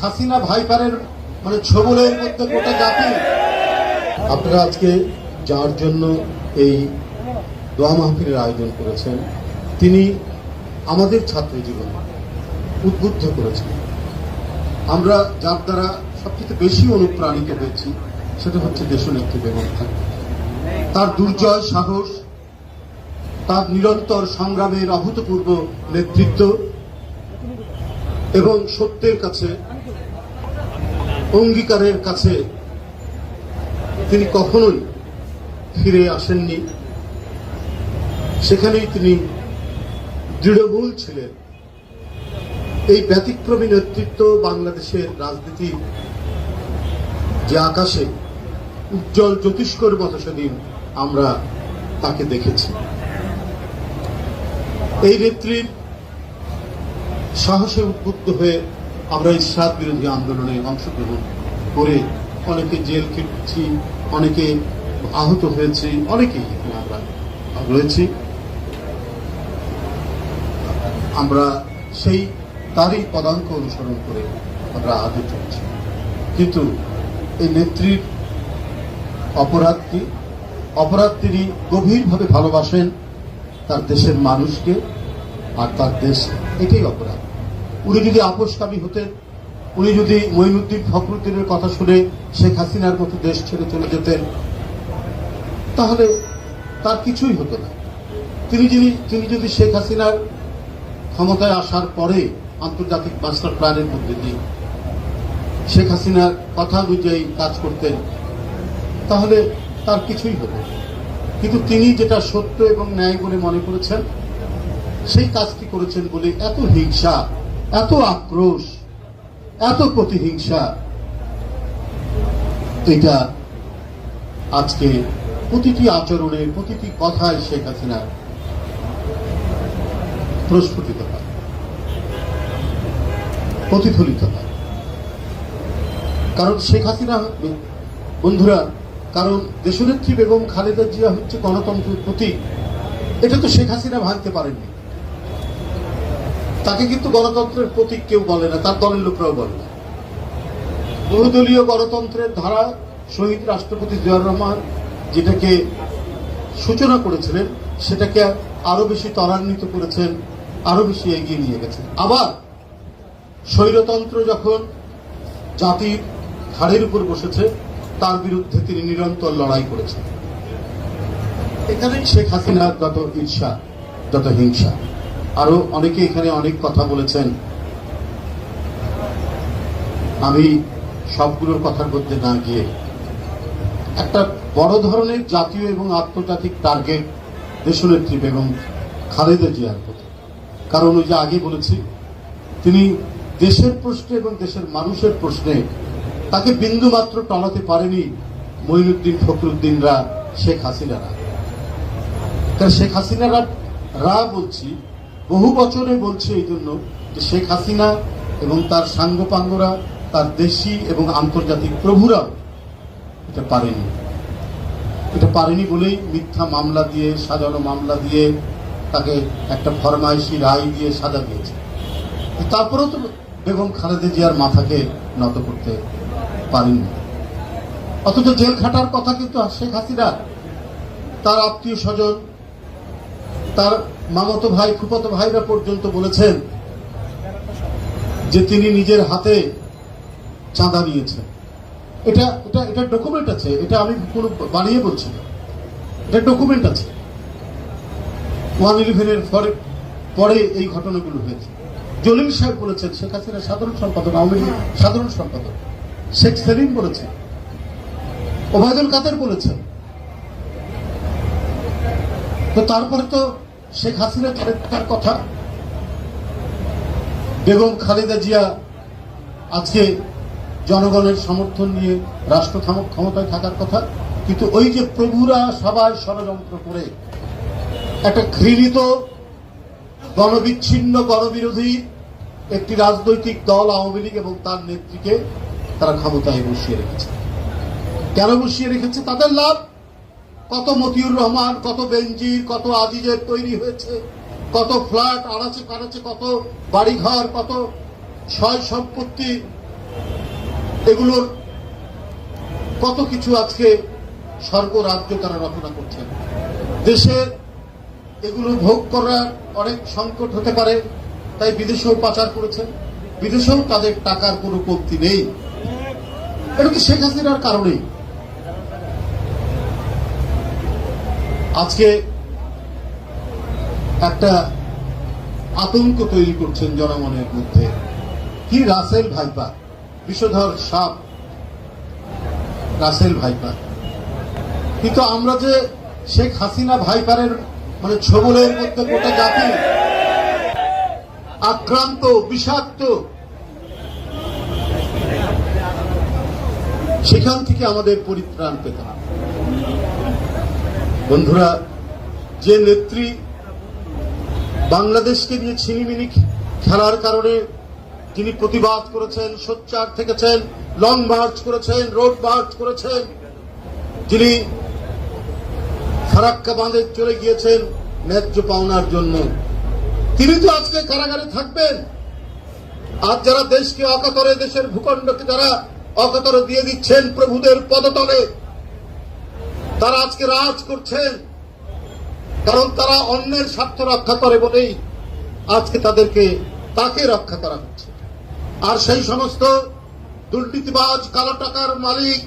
হাসিনা ভাইপারের মানে ছবলের মধ্যে গোটা জাতি। আপনারা আজকে যার জন্য এই দোয়া মাহফিলের আয়োজন করেছেন, তিনি আমাদের ছাত্র জীবন উদ্বুদ্ধ করেছেন। আমরা যার দ্বারা সবচেয়ে বেশি অনুপ্রাণিত হয়েছি, সেটা হচ্ছে দেশনেত্রী বেগম খালেদা তার দুর্জয় সাহস, তার নিরন্তর সংগ্রামের অভূতপূর্ব নেতৃত্ব এবং সত্যের কাছে অঙ্গীকারের কাছে তিনি কখনোই ফিরে আসেননি। সেখানেই তিনি দৃঢ়মূল ছিলেন। এই ব্যতিক্রমী নেতৃত্ব বাংলাদেশের রাজনীতির যে আকাশে উজ্জ্বল জ্যোতিষ্কর মতো সেদিন আমরা তাকে দেখেছি। এই নেত্রীর সাহসে উদ্বুদ্ধ হয়ে আমরা ইসরাত বিরোধী আন্দোলনে অংশগ্রহণ করে অনেকে জেল খেটেছি, অনেকে আহত হয়েছি, অনেকেই এখানে আমরা রয়েছি। আমরা সেই তারই পদাঙ্ক অনুসরণ করে আমরা আগে চলছি। কিন্তু এই নেত্রীর অপরাধ কি অপরাধ তিনি গভীরভাবে ভালোবাসেন তার দেশের মানুষকে আর তার দেশ, এটাই অপরাধ। উনি যদি আপোষকামী হতেন, উনি যদি মঈনুদ্দিন ফখরুদ্দিনের কথা শুনে শেখ হাসিনার মতো দেশ ছেড়ে চলে যেতেন, তাহলে তার কিছুই হতো না তিনি যিনি, তিনি যদি শেখ হাসিনার ক্ষমতায় আসার পরে আন্তর্জাতিক মাস্টার প্ল্যানের মধ্যে দিয়ে শেখ হাসিনার কথা অনুযায়ী কাজ করতেন, তাহলে তার কিছুই হতো। কিন্তু তিনি যেটা সত্য এবং ন্যায় বলে মনে করেছেন, সেই কাজটি করেছেন বলে এত হিংসা এত আক্রোশ, এত প্রতিহিংসা, এটা আজকে প্রতিটি আচরণে, প্রতিটি কথায় শেখ হাসিনা প্রস্ফুটিত হয়, প্রতিফলিত হয়। কারণ শেখ হাসিনা, বন্ধুরা, কারণ দেশনেত্রী বেগম খালেদা জিয়া হচ্ছে গণতন্ত্রের প্রতীক। এটা তো শেখ হাসিনা ভাঙতে পারেননি। তাকে কিন্তু গণতন্ত্রের প্রতীক কেউ বলে না, তার দলের লোকরাও বলে না। বহুদলীয় গণতন্ত্রের ধারা শহীদ রাষ্ট্রপতি জিয়াউর রহমান যেটাকে সূচনা করেছিলেন, সেটাকে আরও বেশি ত্বরান্বিত করেছেন, আরও বেশি এগিয়ে নিয়ে গেছেন। আবার স্বৈরতন্ত্র যখন জাতির ঘাড়ের উপর বসেছে, তার বিরুদ্ধে তিনি নিরন্তর লড়াই করেছেন। এখানেই শেখ হাসিনার যত ঈর্ষা, যত হিংসা আরও অনেকে এখানে অনেক কথা বলেছেন। আমি সবগুলোর কথার মধ্যে না গিয়ে। একটা বড় ধরনের জাতীয় এবং আন্তর্জাতিক টার্গেট দেশনেত্রী বেগম খালেদা জিয়ার প্রতি। কারণ ওই যে আগে বলেছি, তিনি দেশের প্রশ্নে এবং দেশের মানুষের প্রশ্নে তাকে বিন্দু মাত্র টলাতে পারেনি মঈনুদ্দিন ফখরুদ্দিনরা, শেখ হাসিনারা। শেখ হাসিনারা, রা বলছি বহু বছরে বলছে এই জন্য যে শেখ হাসিনা এবং তার সাঙ্গপাঙ্গরা, তার দেশি এবং আন্তর্জাতিক প্রভুরা এটা পারেনি। এটা পারেনি বলেই মিথ্যা মামলা দিয়ে, সাজানো মামলা দিয়ে তাকে একটা ফরমাইশি রায় দিয়ে সাজা দিয়েছে। তারপরেও তো বেগম খালেদা জিয়ার মাথাকে নত করতে পারেনি অথচ জেল খাটার কথা কিন্তু শেখ হাসিনা, তার আত্মীয় স্বজন, তার মামতো ভাই, ফুফাতো ভাইরা পর্যন্ত বলেছেন যে তিনি নিজের হাতে চাঁদা নিয়েছেন। এটা এটা এটা ডকুমেন্ট আছে, এটা আমি কোনো বানিয়ে বলছি না। এটা ডকুমেন্ট আছে। ওয়ান ইলেভেনের পরে পরে এই ঘটনাগুলো হয়েছে। জলিল সাহেব বলেছেন, শেখ হাসিনা সাধারণ সম্পাদক, আওয়ামী লীগ সাধারণ সম্পাদক। শেখ সেলিম বলেছেন। ওবায়দুল কাদের বলেছেন। তো তারপরে তো শেখ হাসিনা তার কথা। বেগম খালেদা জিয়া আজকে জনগণের সমর্থন নিয়ে রাষ্ট্র ক্ষমতায় থাকার কথা। কিন্তু ওই যে প্রভুরা সবাই ষড়যন্ত্র করে, একটা ঘৃণিত, গণবিচ্ছিন্ন, গণবিরোধী একটি রাজনৈতিক দল আওয়ামী লীগ এবং তার নেত্রীকে তারা ক্ষমতায় বসিয়ে রেখেছে। কেন বসিয়ে রেখেছে? তাদের লাভ কত মতিউর রহমান, কত বেঞ্জির কত আজিজের তৈরি হয়েছে, কত ফ্ল্যাট আনাচে কানাচে কত বাড়িঘর, কত সয় সম্পত্তি, এগুলোর কত কিছু আজকে স্বর্গ রাজ্য তারা রচনা করছেন। দেশের এগুলো ভোগ করার অনেক সংকট হতে পারে, তাই বিদেশেও পাচার করেছেন, বিদেশেও তাদের টাকার কোনো কমতি নেই। এটা তো শেখ হাসিনার কারণেই। আজকে একটা আতঙ্ক তৈরি করছেন জনমনের মধ্যে। কি রাসেল ভাইপার বিষধর সাপ। রাসেল ভাইপার কিন্তু আমরা যে শেখ হাসিনা ভাইপারের মানে ছবলের মধ্যে গোটা জাতি আক্রান্ত, বিষাক্ত, সেখান থেকে আমাদের পরিত্রাণ পেতে হবে। বন্ধুরা, যে নেত্রী বাংলাদেশকে নিয়ে ছিনিমিনি খেলার কারণে তিনি প্রতিবাদ করেছেন, সোচ্চার থেকেছেন লং মার্চ করেছেন রোড মার্চ করেছেন যিনি ফারাক্কা বাঁধে চলে গিয়েছেন ন্যায্য পাওনার জন্য। তিনি তো আজকে কারাগারে থাকবেন। আর যারা দেশকে অকাতরে, দেশের ভূখণ্ডকে যারা অকাতরে দিয়ে দিচ্ছেন প্রভুদের পদতলে তারা আজকে রাজ করছেন কারণ তারা অন্যের স্বার্থ রক্ষা করে বলেই আজকে তাদেরকে তাকে রক্ষা করা হচ্ছে। আর সেই সমস্ত দুর্নীতিবাজ, কালো টাকার মালিক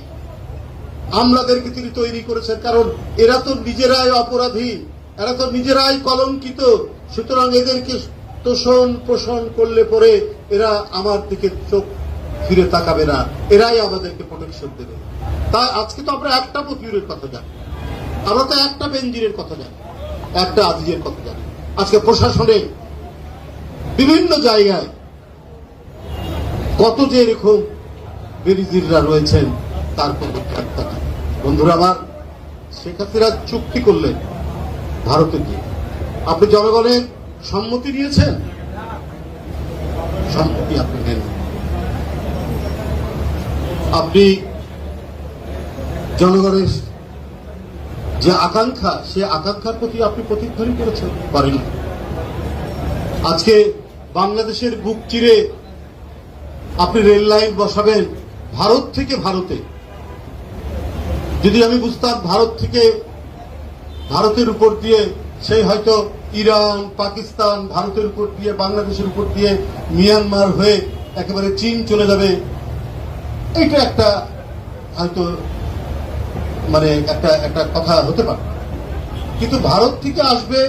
আমলাদেরকে তিনি তৈরি করেছেন। কারণ এরা তো নিজেরাই অপরাধী, এরা তো নিজেরাই কলঙ্কিত। সুতরাং এদেরকে তোষণ, পোষণ করলে পরে এরা আমার দিকে চোখ ফিরে তাকাবে না। এরাই আমাদেরকে প্রোটেকশন দেবে। তাই আজকে তো আমরা একটা মতিউরের কথা জানি। আমরা তো একটা বেঞ্জিরের কথা জানি, একটা আজিজের কথা জানি। আজকে প্রশাসনে বিভিন্ন জায়গায় কত যে এরকম বেরিজিররা রয়েছেন, তার কোনো নেই। বন্ধুরা আমার, শেখ হাসিনা চুক্তি করলেন ভারতে গিয়ে? আপনি জনগণের সম্মতি নিয়েছেন? সম্মতি আপনি নেন আপনি জনগণের যে আকাঙ্ক্ষা, সে আকাঙ্ক্ষার প্রতি আপনি প্রতিধ্বনি করেছেন পারেন আজকে বাংলাদেশের বুক চিরে আপনি রেল লাইন বসাবেন ভারত থেকে ভারতে। যদি আমি বুঝতাম ভারত থেকে ভারতের উপর দিয়ে, সেই হয়তো ইরান, পাকিস্তান ভারতের উপর দিয়ে, বাংলাদেশের উপর দিয়ে মিয়ানমার হয়ে একেবারে চীন চলে যাবে। এটা একটা হয়তো মানে একটা একটা কথা হতে পারে। কিন্তু ভারত থেকে আসবে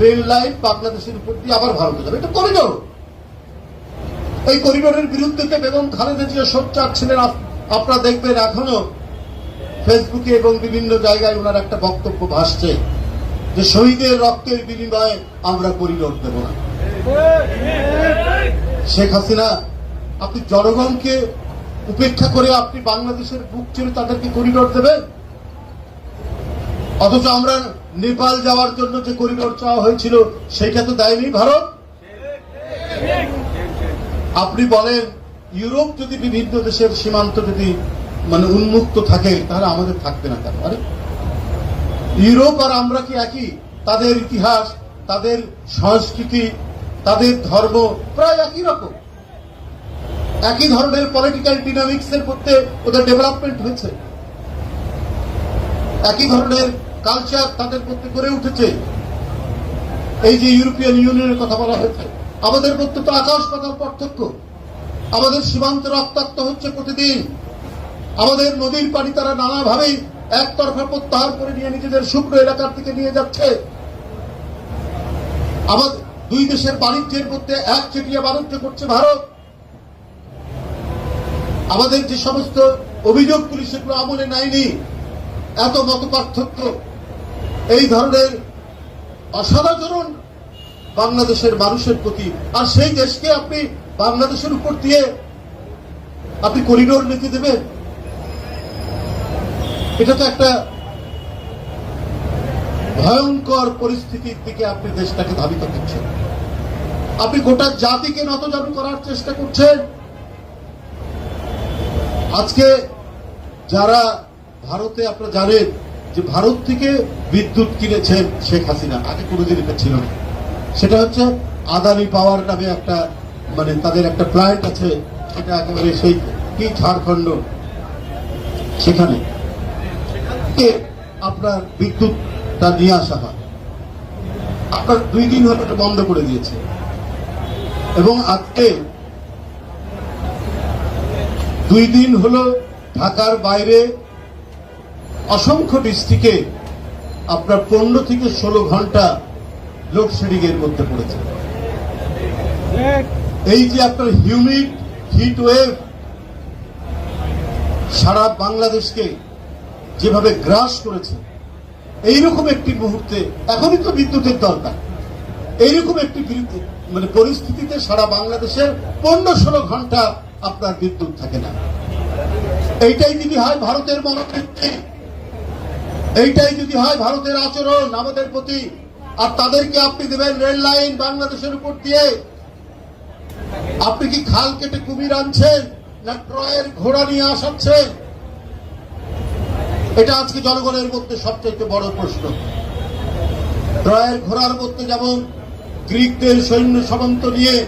রেল লাইন বাংলাদেশের উপর দিয়ে আবার ভারতে যাবে। এটা করিডোর। এই করিডোরের বিরুদ্ধে বেগম খালেদা জিয়া সোচ্চার ছিলেন আপনারা দেখবেন এখনও ফেসবুকে এবং বিভিন্ন জায়গায় ওনার একটা বক্তব্য ভাসছে যে শহীদের রক্তের বিনিময়ে আমরা করিডোর দেব না। শেখ হাসিনা, আপনি জনগণকে উপেক্ষা করে আপনি বাংলাদেশের বুক চিরে তাদেরকে করিডোর দেবেন? অথচ আমরা নেপাল যাওয়ার জন্য যে করিডোর চাওয়া হয়েছিল সেইটা তো দেয়নি ভারত? আপনি বলেন, ইউরোপ যদি বিভিন্ন দেশের সীমান্ত যদি মানে উন্মুক্ত থাকে, তাহলে আমাদের থাকবে না কেন? ইউরোপ আর আমরা কি একই? তাদের ইতিহাস, তাদের সংস্কৃতি, তাদের ধর্ম প্রায় একই রকম। একই ধরনের পলিটিক্যাল ডিনামিক্স এর মধ্যে ওদের ডেভেলপমেন্ট হয়েছে। একই ধরনের কালচার তাদের মধ্যে গড়ে উঠেছে। এই যে ইউরোপিয়ান ইউনিয়নের কথা বলা হয়েছে, আমাদের মধ্যে তো আকাশ পাতাল পার্থক্য। আমাদের সীমান্ত রক্তাক্ত হচ্ছে প্রতিদিন। আমাদের নদীর পানি তারা নানাভাবেই একতরফা প্রত্যাহার করে নিয়ে নিজেদের শুকনো এলাকার দিকে নিয়ে যাচ্ছে। আমাদের দুই দেশের বাণিজ্যের মধ্যে এক চেটিয়া বাণিজ্য করছে ভারত। আমাদের যে সমস্ত অভিযোগগুলি সেগুলো আমলে নেয়নি এত মত পার্থক্য এই ধরনের অসাধারণ বাংলাদেশের মানুষের প্রতি, আর সেই দেশকে আপনি বাংলাদেশের উপর দিয়ে আপনি করিডোর নীতি দেবেন? এটা তো একটা ভয়ঙ্কর পরিস্থিতির দিকে আপনি দেশটাকে ধাবিত করছেন। আপনি গোটা জাতিকে নতজানু করার চেষ্টা করছেন। আজকে যারা ভারতে আপনারা জানেন যে ভারত থেকে বিদ্যুৎ কিনেছেন শেখ হাসিনা, আগে কোনোদিন এটা ছিল না। সেটা হচ্ছে আদানি পাওয়ার নামে একটা মানে তাদের একটা প্ল্যান্ট আছে, সেটা একেবারে সেই কি ঝাড়খণ্ড সেখানে। আপনার বিদ্যুৎটা নিয়ে আসা হয়? আপনার দুই দিন হলো বন্ধ করে দিয়েছে। এবং আজকে দুই দিন হলো ঢাকার বাইরে অসংখ্য ডিস্ট্রিক্টে আপনার পনেরো থেকে ষোলো ঘণ্টা লোডশেডিং এর মধ্যে পড়েছে। এই যে আপনার হিউমিড হিট ওয়েভ সারা বাংলাদেশকে যেভাবে গ্রাস করেছে, এইরকম একটি মুহূর্তে এখনই তো বিদ্যুতের দরকার। এইরকম একটি মানে পরিস্থিতিতে সারা বাংলাদেশের পনেরো ষোলো ঘণ্টা আপনার বিদ্যুৎ থাকে না। এইটাই যদি হয় ভারতের মনোবৃত্তি। এইটাই যদি হয় ভারতের আচরণ আমাদের প্রতি। আর তাদেরকে আপনি দেবেন রেল লাইন বাংলাদেশের উপর দিয়ে। আপনি কি খাল কেটে কুমির আনছেন না ট্রয়ের ঘোড়া নিয়ে আসাচ্ছেন? এটা আজকে জনগণের মধ্যে সবচেয়ে বড় প্রশ্ন। ট্রয়ের ঘোড়ার মধ্যে যেমন গ্রিকদের সৈন্য সামন্ত নিয়ে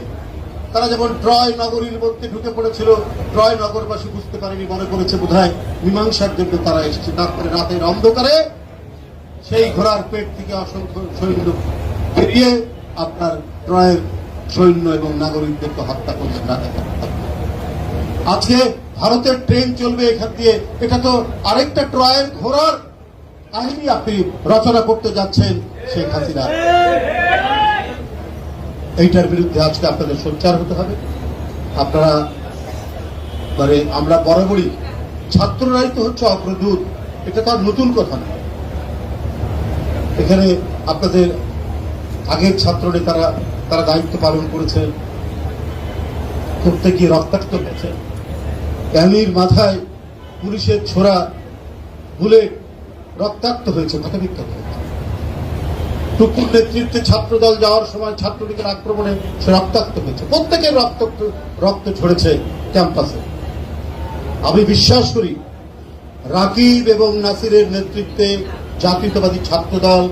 তারা যেমন ট্রয় নগরীর মধ্যে ঢুকে পড়েছিল ট্রয় নগরবাসী বুঝতে পারেনি, মনে করেছে বোধহয় মীমাংসার জন্য তারা এসেছে। তারপরে রাতের অন্ধকারে সেই ঘোড়ার পেট থেকে অসংখ্য সৈন্য বেরিয়ে আপনার ট্রয়ের সৈন্য এবং নাগরিকদেরকে হত্যা রাতে। আজকে ভারতের ট্রেন চলবে এখান দিয়ে। এটা তো আরেকটা ট্রয়ের ঘোড়ার কাহিনী আপনি রচনা করতে যাচ্ছেন শেখ হাসিনা। এইটার বিরুদ্ধে আজকে আপনাদের সোচ্চার হতে হবে। আপনারা মানে আমরা বরাবরই ছাত্ররাই তো হচ্ছে অগ্রদূত, এটা তো আর নতুন কথা না। এখানে আপনাদের আগের ছাত্র নেতারা তারা দায়িত্ব পালন করেছে করতে গিয়ে রক্তাক্ত হয়েছে ক্যামির মাথায় পুলিশের ছোড়া বুলেট রক্তাক্ত হয়েছে বিখ্যাত হয়েছে টুকুর নেতৃত্বে ছাত্রদল যাওয়ার সময় ছাত্রলীগের আক্রমণে সে রক্তাক্ত হয়েছে। প্রত্যেকের রক্ত রক্ত ঝরেছে ক্যাম্পাসে। আমি বিশ্বাস করি, রাকিব এবং নাসিরের নেতৃত্বে জাতীয়তাবাদী ছাত্রদল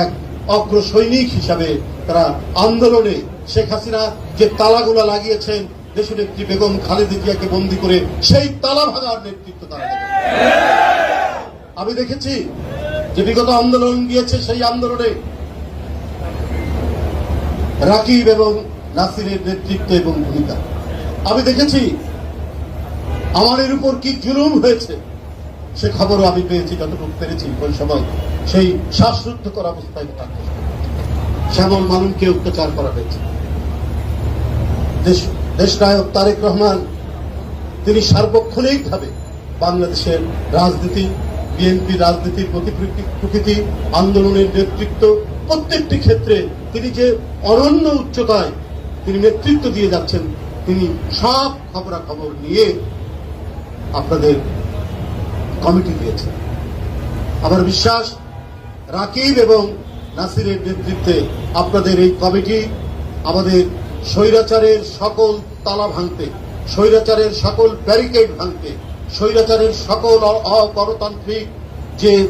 এক অগ্র সৈনিক হিসাবে তারা আন্দোলনে শেখ হাসিনা যে তালাগুলা লাগিয়েছেন দেশনেত্রী বেগম খালেদা জিয়াকে বন্দি করে সেই তালা ভাঙার নেতৃত্ব তারা আমি দেখেছি যে বিগত আন্দোলন গিয়েছে সেই আন্দোলনে রাকিব এবং নাসিরের নেতৃত্ব এবং ভূমিকা। আমি দেখেছি, আমাদের উপর কি জুলুম হয়েছে, সে খবরও আমি পেয়েছি, যতটুকু পেরেছি ওই সময় সেই শ্বাসরুদ্ধকর অবস্থায় থাকতে শ্যামল মালুমকে অত্যাচার করা হয়েছে। দেশ দেশনায়ক তারেক রহমান, তিনি সার্বক্ষণিকভাবে বাংলাদেশের রাজনীতি বিএনপি রাজনীতির প্রতি প্রকৃতি আন্দোলনের নেতৃত্ব প্রত্যেকটি ক্ষেত্রে তিনি যে অনন্য উচ্চতায় তিনি নেতৃত্ব দিয়ে যাচ্ছেন, তিনি সব খবরাখবর নিয়ে আপনাদের কমিটি দিয়েছেন। আমার বিশ্বাস, রাকিব এবং নাসিরের নেতৃত্বে আপনাদের এই কমিটি আমাদের স্বৈরাচারের সকল তালা ভাঙতে, স্বৈরাচারের সকল ব্যারিকেড ভাঙতে, স্বৈরাচারের সকল অ- অগণতান্ত্রিক যে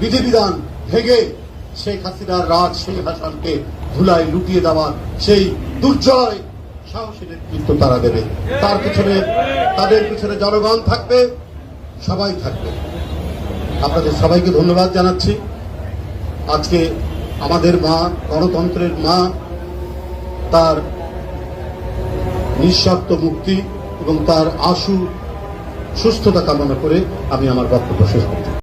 বিধিবিধান ভেঙে শেখ হাসিনার রাজ সিংহাসনকে ধুলায় লুটিয়ে দেওয়ার সেই দুর্জয় সাহসী নেতৃত্ব তারা দেবে। তার পিছনে, তাদের পিছনে জনগণ থাকবে, সবাই থাকবে। আপনাদের সবাইকে ধন্যবাদ জানাচ্ছি। আজকে আমাদের মা, গণতন্ত্রের মা, তার নিঃস্বার্থ মুক্তি এবং তার আশু সুস্থতা কামনা করে আমি আমার বক্তব্য শেষ করছি।